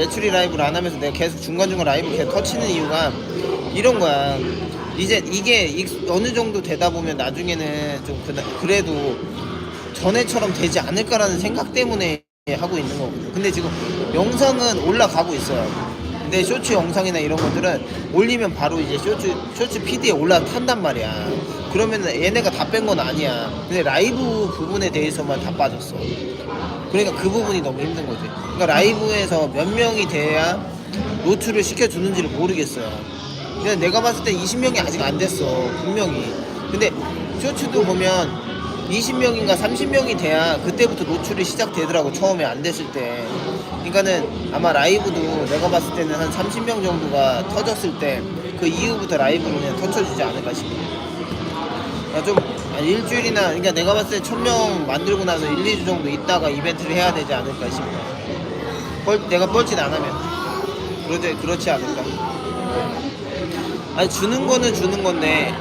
매출이 라이브를 안 하면서 내가 계속 중간중간 라이브 계속 터치는 이유가 이런 거야. 이제 이게 익- 어느 정도 되다 보면 나중에는 좀 그래도 전에처럼 되지 않을까라는 생각 때문에 하고 있는 거거든. 근데 지금 영상은 올라가고 있어요. 근데 쇼츠 영상이나 이런 것들은 올리면 바로 이제 쇼츠 쇼츠 PD에 올라탄단 말이야. 그러면 얘네가 다 뺀 건 아니야. 근데 라이브 부분에 대해서만 다 빠졌어. 그러니까 그 부분이 너무 힘든 거지. 그러니까 라이브에서 몇 명이 돼야 노출을 시켜주는지를 모르겠어요. 근데 내가 봤을 때 20명이 아직 안 됐어. 분명히. 근데 쇼츠도 보면 20명인가 30명이 돼야 그때부터 노출이 시작되더라고. 처음에 안 됐을 때. 그러니까는 아마 라이브도 내가 봤을 때는 한 30명 정도가 터졌을 때 그 이후부터 라이브로 그냥 터쳐주지 않을까 싶어. 아, 좀 한 일주일이나 그러니까 내가 봤을 때 1000명 만들고 나서 1, 2주 정도 있다가 이벤트를 해야 되지 않을까 싶어. 뻘, 내가 뻘짓 안 하면 그러지 그렇지 않을까. 아니 주는 거는 주는 건데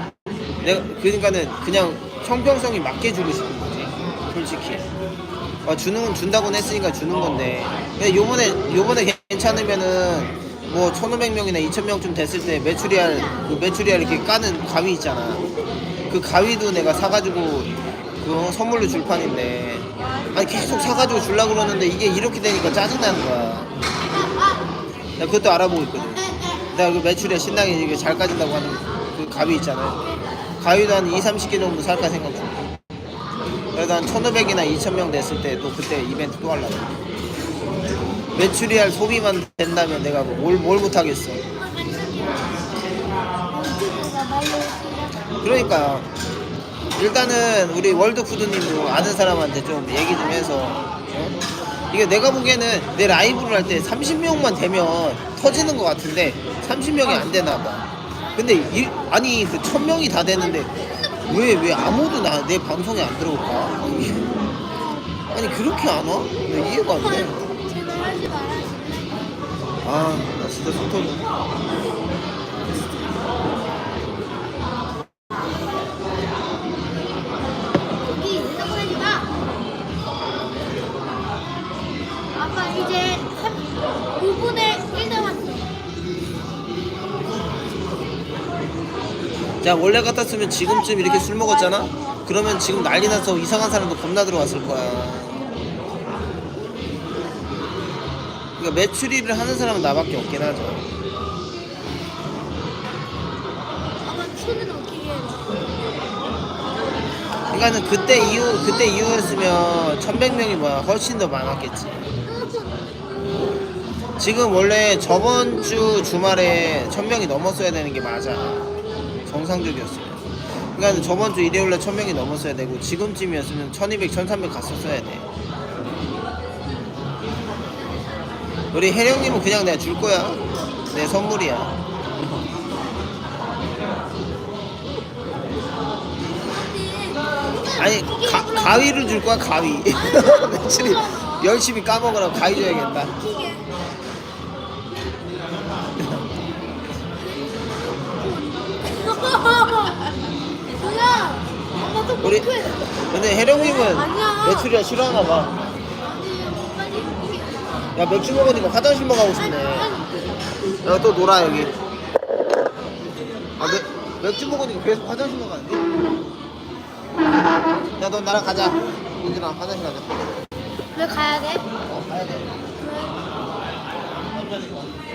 내가 그러니까는 그냥 형평성이 맞게 주고 싶은 거지. 솔직히. 어, 주는 건 준다고는 했으니까 주는 건데. 요번에 요번에 괜찮으면은 뭐 1,500명이나 2,000명쯤 됐을 때 메추리알 그 메추리알 이렇게 까는 가위 있잖아. 그 가위도 내가 사가지고 그 선물로 줄 판인데 아니 계속 사가지고 줄라 그러는데 이게 이렇게 되니까 짜증나는 거야. 나 그것도 알아보고 있거든. 내가 그 매출에 신나게 이게 잘 까진다고 하는 그 가위 있잖아요. 가위도 한 2, 30개 정도 살까 생각 중. 그래도 한 1,500이나 2,000명 됐을 때 또 그때 이벤트 또 하려고. 매출이 할 소비만 된다면 내가 뭐 뭘, 뭘 못하겠어. 그러니까요. 일단은 우리 월드푸드님도 아는 사람한테 좀 얘기 좀 해서 어? 이게 내가 보기에는 내 라이브를 할 때 30명만 되면 터지는 것 같은데 30명이 안 되나 봐. 근데 이, 아니 그 1000명이 다 되는데 왜 왜 아무도 나 내 방송에 안 들어올까? 아니 그렇게 안 와? 나 이해가 안 돼. 아, 나 진짜 속 터져. 자 원래 같았으면 지금쯤 이렇게 술 먹었잖아? 그러면 지금 난리 나서 이상한 사람도 겁나 들어왔을 거야. 그러니까 매출일을 하는 사람은 나밖에 없긴 하죠. 그러니까는 그때 이후 그때 이후였으면 1,100명이 뭐야 훨씬 더 많았겠지. 지금 원래 저번 주 주말에 1,000명이 넘었어야 되는 게 맞아. 정상적이었어요. 그러니까 저번 주 일요일에 1,000명이 넘었어야 되고 지금쯤이었으면 1,200, 1,300 갔었어야 돼. 우리 혜령님은 그냥 내가 줄 거야. 내 선물이야. 아니 가, 가위를 줄 거야 가위. 며칠이 열심히 까먹으라고 가위 줘야겠다. 뭐야? 엄마 또 우리 못해. 근데 혜령님은. 매출이라 싫어하나 봐. 아니, 빨리 이게. 야 맥주 먹으니까 화장실만 가고 아니, 싶네. 아니. 야 또 놀아 여기. 아 맥, 맥주 먹으니까 계속 화장실만 가는데? 야너 나랑 가자. 민준아 화장실 가자. 왜 가야 돼? 어 가야 돼. 왜?